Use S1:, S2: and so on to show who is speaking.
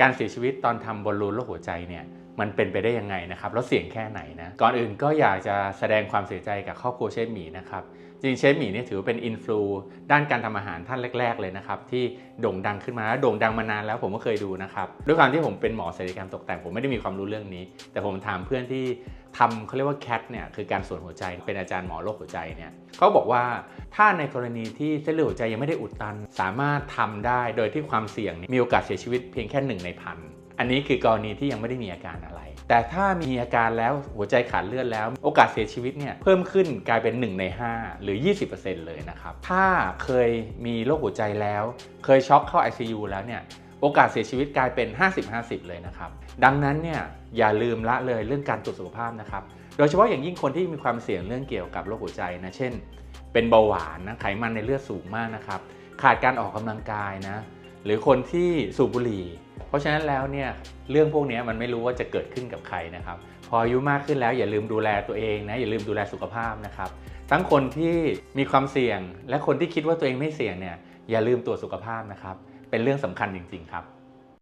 S1: การเสียชีวิตตอนทำบอลลูนโรคหัวใจเนี่ยมันเป็นไปได้ยังไงนะครับแล้วเสี่ยงแค่ไหนนะก่อนอื่นก็อยากจะแสดงความเสียใจกับครอบครัวเชฟหมีนะครับจริงเชฟหมีเนี่ยถือว่าเป็นอินฟลูด้านการทำอาหารท่านแรก ๆ เลยนะครับที่โด่งดังขึ้นมาแล้วโด่งดังมานานแล้วผมก็เคยดูนะครับด้วยความที่ผมเป็นหมอศัลยกรรมตกแต่งผมไม่ได้มีความรู้เรื่องนี้ แต่ผมถามเพื่อนที่ ทำเขาเรียกว่าแคทเนี่ยคือการส่วนหัวใจเป็นอาจารย์หมอโรคหัวใจเนี่ยเขาบอกว่าถ้าในกรณีที่เส้นเลือดหัวใจยังไม่ได้อุดตัน สามารถทำได้โดยที่ความเสี่ยงมีโอกาสเสียชีวิตเพียงแค่หนึ่งในพันอันนี้คือกรณีที่ยังไม่ได้มีอาการอะไร แต่ถ้ามีอาการแล้วหัวใจขาดเลือดแล้ว โอกาสเสียชีวิตเนี่ยเพิ่มขึ้นกลายเป็น 1 ใน 5 หรือ 20%เลยนะครับ ถ้าเคยมีโรคหัวใจแล้ว เคยช็อกเข้า ICU แล้วเนี่ย โอกาสเสียชีวิตกลายเป็น 50-50 เลยนะครับ ดังนั้นเนี่ยอย่าลืมละเลยเรื่องการตรวจสุขภาพนะครับ โดยเฉพาะอย่างยิ่งคนที่มีความเสี่ยงเรื่องเกี่ยวกับโรคหัวใจนะ เช่น เป็นเบาหวานนะ ไขมันในเลือดสูงมากนะครับ ขาดการออกกำลังกายนะ หรือคนที่สูบบุหรี่ เพราะฉะนั้นแล้วเนี่ยเรื่องพวกนี้มันไม่รู้ว่าจะเกิดขึ้นกับใครนะครับ พออายุมากขึ้นแล้วอย่าลืมดูแลตัวเองนะ อย่าลืมดูแลสุขภาพนะครับ ทั้งคนที่มีความเสี่ยง และคนที่คิดว่าตัวเองไม่เสี่ยงเนี่ยอย่าลืมตรวจสุขภาพนะครับ เป็นเรื่องสำคัญจริง ๆ ครับ